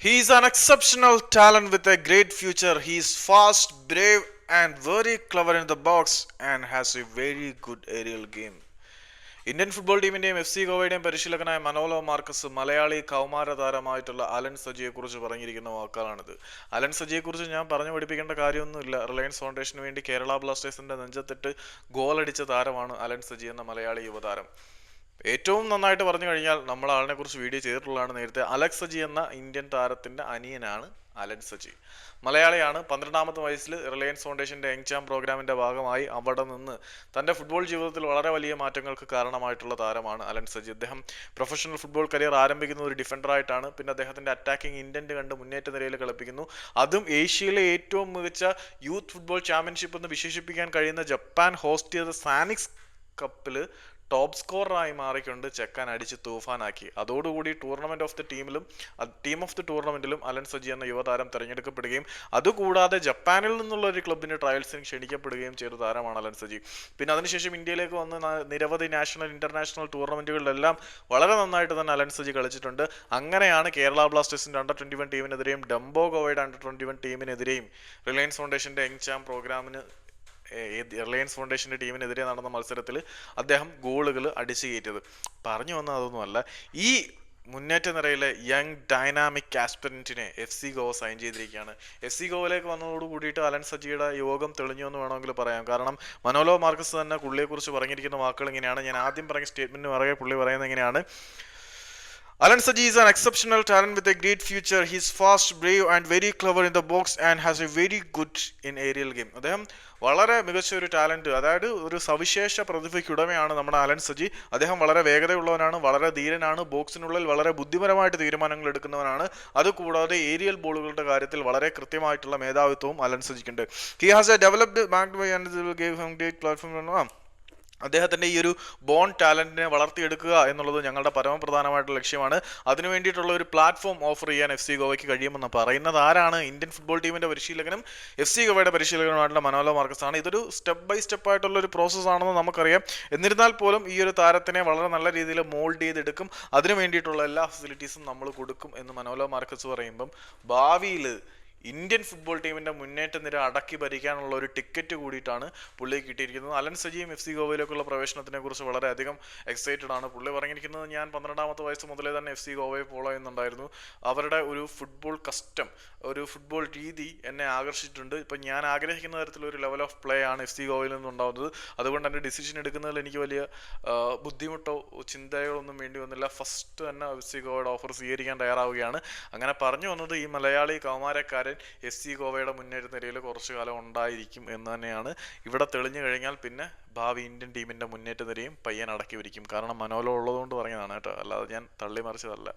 He is an exceptional talent with a great future. He is fast, brave, and very clever in the box and has a very good aerial game. Indian football ടീമിന്റെയും F C ഗോവയുടെയും പരിശീലകനായ Manolo Marcus Malayali കൗമാര താരമായിട്ടുള്ള Allen സജിയെക്കുറിച്ച് പറഞ്ഞിരിക്കുന്ന വാക്കുകളാണിത് Allen സജിയെക്കുറിച്ച് ഞാൻ പറഞ്ഞു പഠിപ്പിക്കേണ്ട കാര്യമൊന്നുമില്ല Reliance ഫൗണ്ടേഷന് വേണ്ടി കേരള ബ്ലാസ്റ്റേഴ്സിന്റെ നെഞ്ചത്തിട്ട് ഗോളടിച്ച താരമാണ് അലൻ സജി എന്ന മലയാളി യുവതാരം ഏറ്റവും നന്നായിട്ട് പറഞ്ഞു കഴിഞ്ഞാൽ നമ്മൾ ആളിനെ കുറിച്ച് വീഡിയോ ചെയ്തിട്ടുള്ളതാണ് നേരത്തെ അലക്സ് സജി എന്ന ഇന്ത്യൻ താരത്തിന്റെ അനിയനാണ് അലൻ സജി. മലയാളിയാണ്. പന്ത്രണ്ടാമത്തെ വയസ്സിൽ റിലയൻസ് ഫൗണ്ടേഷന്റെ യങ്ചാം പ്രോഗ്രാമിന്റെ ഭാഗമായി അവിടെ നിന്ന് തന്റെ ഫുട്ബോൾ ജീവിതത്തിൽ വളരെ വലിയ മാറ്റങ്ങൾക്ക് കാരണമായിട്ടുള്ള താരമാണ് അലൻ സജി. അദ്ദേഹം പ്രൊഫഷണൽ ഫുട്ബോൾ കരിയർ ആരംഭിക്കുന്ന ഒരു ഡിഫൻഡറായിട്ടാണ് പിന്നെ അദ്ദേഹത്തിന്റെ അറ്റാക്കിംഗ് ഇന്റന്റ് കണ്ട് മുന്നേറ്റ നിരയിൽ കളിപ്പിക്കുന്നു. അതും ഏഷ്യയിലെ ഏറ്റവും മികച്ച യൂത്ത് ഫുട്ബോൾ ചാമ്പ്യൻഷിപ്പ് എന്ന് വിശേഷിപ്പിക്കാൻ കഴിയുന്ന ജപ്പാൻ ഹോസ്റ്റ് ചെയ്ത സാനിക്സ് കപ്പിൽ ടോപ്പ് സ്കോററായി മാറിക്കൊണ്ട് ചെക്കൻ അടിച്ച് തൂഫാനാക്കി. അതോടുകൂടി ടൂർണമെന്റ് ഓഫ് ദി ടീമിലും ടീം ഓഫ് ദി ടൂർണമെന്റിലും അലൻ സജി എന്ന യുവതാരം തിരഞ്ഞെടുക്കപ്പെടുകയും അതുകൂടാതെ ജപ്പാനിൽ നിന്നുള്ള ഒരു ക്ലബിന് ട്രയൽസിന് ക്ഷണിക്കപ്പെടുകയും ചെയ്ത താരമാണ് അലൻ സജി. പിന്നെ അതിനുശേഷം ഇന്ത്യയിലേക്ക് വന്ന് നിരവധി നാഷണൽ ഇന്റർനാഷണൽ ടൂർണമെന്റുകളിലെല്ലാം വളരെ നന്നായിട്ട് തന്നെ അലൻ സജി കളിച്ചിട്ടുണ്ട്. അങ്ങനെയാണ് കേരള ബ്ലാസ്റ്റേഴ്സിന്റെ അണ്ടർ ട്വന്റി വൺ ടീമിനെതിരെയും ഡംബോ ഗോവയുടെ അണ്ടർ ട്വന്റി വൺ ടീമിനെതിരെയും റിലയൻസ് ഫൗണ്ടേഷന്റെ യങ് ചാം പ്രോഗ്രാമിന് റിലയൻസ് ഫൗണ്ടേഷന്റെ ടീമിനെതിരെ നടന്ന മത്സരത്തിൽ അദ്ദേഹം ഗോളുകൾ അടിച്ചു കയറ്റിയത്. പറഞ്ഞു വന്ന അതൊന്നുമല്ല. ഈ മുന്നേറ്റ നിരയിലെ യങ് ഡൈനാമിക് ആസ്പിറന്റിനെ എഫ് സി ഗോവ സൈൻ ചെയ്തിരിക്കുകയാണ്. എഫ് സി ഗോവയിലേക്ക് വന്നതോട് കൂടിയിട്ട് അലൻ സജിയുടെ യോഗം തെളിഞ്ഞു എന്ന് വേണമെങ്കിൽ പറയാം. കാരണം മനോലോ മാർക്കസ് തന്നെ പുള്ളിയെക്കുറിച്ച് പറഞ്ഞിരിക്കുന്ന വാക്കുകൾ ഇങ്ങനെയാണ്. ഞാൻ ആദ്യം പറഞ്ഞ സ്റ്റേറ്റ്മെന്റ് പറയുക പുള്ളി പറയുന്നത് എങ്ങനെയാണ് Alan Saji is an exceptional talent with a great future. He is fast, brave, and very clever in the box and has a very good in aerial game. അദ്ദേഹം വളരെ മികച്ച ഒരു ടാലന്റ് അതായത് ഒരു സവിശേഷ പ്രതിഭയ്ക്കുടമയാണ് നമ്മുടെ അലൻ സജി അദ്ദേഹം വളരെ വേഗതയുള്ളവനാണ് വളരെ ധീരനാണ് ബോക്സിനുള്ളിൽ വളരെ ബുദ്ധിപരമായിട്ട് തീരുമാനങ്ങൾ എടുക്കുന്നവനാണ് അതുകൂടാതെ ഏരിയൽ ബോളുകളുടെ കാര്യത്തിൽ വളരെ കൃത്യമായിട്ടുള്ള മേധാവിത്വവും Alan സജിക്കുണ്ട് he has a developed bank by and gave him great platform അദ്ദേഹത്തിന്റെ ഈ ഒരു ബോൺ ടാലന്റിനെ വളർത്തിയെടുക്കുക എന്നുള്ളത് ഞങ്ങളുടെ പരമപ്രധാനമായിട്ടുള്ള ലക്ഷ്യമാണ്. അതിനു വേണ്ടിയിട്ടുള്ള ഒരു പ്ലാറ്റ്ഫോം ഓഫർ ചെയ്യാൻ എഫ് സി ഗോവയ്ക്ക് കഴിയുമെന്ന് പറയുന്നത് ആരാണ്? ഇന്ത്യൻ ഫുട്ബോൾ ടീമിന്റെ പരിശീലകനും എഫ് സി ഗോവയുടെ പരിശീലകനുമായിട്ടുള്ള മനോലോ മാർക്കസ് ആണ് ഇതൊരു സ്റ്റെപ്പ് ബൈ സ്റ്റെപ്പ് ആയിട്ടുള്ള ഒരു പ്രോസസ്സ് ആണെന്ന് നമുക്കറിയാം. എന്നിരുന്നാൽ പോലും ഈ ഒരു താരത്തിനെ വളരെ നല്ല രീതിയിൽ മോൾഡ് ചെയ്തെടുക്കും. അതിനു വേണ്ടിയിട്ടുള്ള എല്ലാ ഫെസിലിറ്റീസും നമ്മൾ കൊടുക്കും എന്ന് മനോലോ മാർക്കസ് പറയുമ്പം ഭാവിയിൽ ഇന്ത്യൻ ഫുട്ബോൾ ടീമിന്റെ മുന്നേറ്റ നിര അടക്കി ഭരിക്കാനുള്ള ഒരു ടിക്കറ്റ് കൂടിയിട്ടാണ് പുള്ളി കിട്ടിയിരിക്കുന്നത്. അലൻ സജിയും എഫ് സി ഗോവയിലേക്കുള്ള പ്രവേശനത്തിനെ കുറിച്ച് വളരെയധികം എക്സൈറ്റഡ് ആണ്. പുള്ളി പറഞ്ഞിരിക്കുന്നത് ഞാൻ പന്ത്രണ്ടാമത്തെ വയസ്സ് മുതലേ തന്നെ എഫ് സി ഗോവയെ ഫോളോ ചെയ്യുന്നുണ്ടായിരുന്നു. അവരുടെ ഒരു ഫുട്ബോൾ കസ്റ്റം ഒരു ഫുട്ബോൾ രീതി എന്നെ ആകർഷിച്ചിട്ടുണ്ട്. ഇപ്പം ഞാൻ ആഗ്രഹിക്കുന്ന തരത്തിലൊരു ലെവൽ ഓഫ് പ്ലേ ആണ് എഫ് സി ഗോവയിൽ നിന്നുണ്ടാവുന്നത്. അതുകൊണ്ട് തന്നെ ഡിസിഷൻ എടുക്കുന്നതിൽ എനിക്ക് വലിയ ബുദ്ധിമുട്ടോ ചിന്തയോ ഒന്നും വേണ്ടി വന്നില്ല. ഫസ്റ്റ് തന്നെ എഫ് സി ഗോവയുടെ ഓഫർ സ്വീകരിക്കാൻ തയ്യാറാവുകയാണ്. അങ്ങനെ പറഞ്ഞു വന്നത് ഈ മലയാളി എഫ് സി ഗോവയുടെ മുന്നേറ്റ നിരയിൽ കുറച്ചു കാലം ഉണ്ടായിരിക്കും എന്ന് തന്നെയാണ്. ഇവിടെ തെളിഞ്ഞു കഴിഞ്ഞാൽ പിന്നെ ഭാവി ഇന്ത്യൻ ടീമിന്റെ മുന്നേറ്റ നിരയും പയ്യൻ അടക്കി വരിക്കും. കാരണം മനോലോ ഉള്ളതുകൊണ്ട് പറഞ്ഞതാണ് കേട്ടോ. അല്ലാതെ ഞാൻ തള്ളി മറിച്ചതല്ല